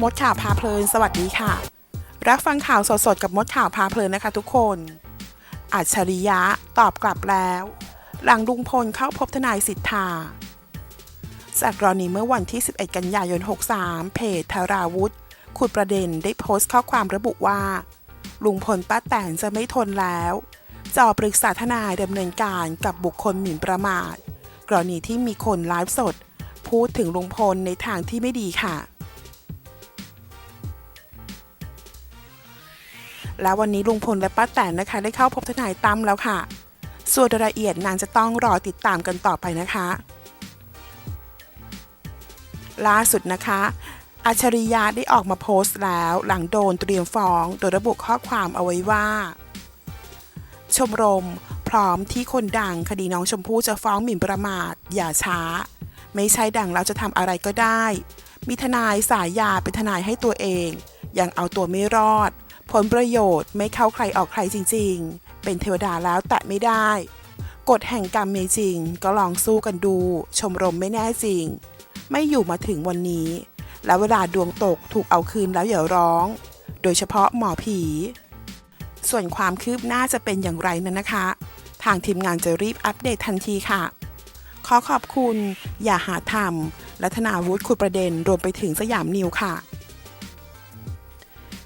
มดข่าวพาเพลิน สวัสดีค่ะ รับฟังข่าวสดๆ กับมดข่าวพาเพลินนะคะทุกคน อัจฉริยะตอบกลับแล้ว หลังลุงพลเข้าพบทนายสิทธา จากกรณีเมื่อวันที่ 11 กันยายน 63 เพจธาราวุธ ขุดประเด็นได้โพสต์ข้อความระบุว่า ลุงพลป้าแตนจะไม่ทนแล้วจะอปรึกษาทนายดำเนินการกับบุคคลหมิ่นประมาท กรณีที่มีคนไลฟ์สด พูดถึงลุงพลในทางที่ไม่ดีค่ะ แล้ววันนี้ลุงพลและป้าแตนนะคะ ได้เข้าพบทนายตั้มแล้วค่ะ ส่วนรายละเอียดนางจะต้องรอติดตามกันต่อไปนะคะ ล่าสุดนะคะอัจฉริยะได้ออกมาโพสต์แล้วหลังโดนเตรียมฟ้อง โดยระบุข้อความเอาไว้ว่า ชมรม พร้อมที่คนดังคดีน้องชมพู่จะฟ้องหมิ่นประมาท อย่าช้า ไม่ใช่ดังแล้วจะทำอะไรก็ได้ มีทนายสายยาเป็นทนายให้ตัวเอง ยังเอาตัวไม่รอด ผลประโยชน์ไม่เข้าใครออกใครจริงๆ เป็นเทวดาแล้วแตะไม่ได้ กฎแห่งกรรมมีจริง ก็ลองสู้กันดู ชมรมไม่แน่จริง ไม่อยู่มาถึงวันนี้ แล้วเวลาดวงตกถูกเอาคืนแล้วอย่าร้อง โดยเฉพาะหมอผี ส่วนความคืบหน้าจะเป็นอย่างไรนั้นนะคะ ทางทีมงานจะรีบอัปเดตทันทีค่ะ ขอขอบคุณ อย่าหาทำและธนาวุฒิคุยประเด็นรวมไปถึงสยามนิวค่ะ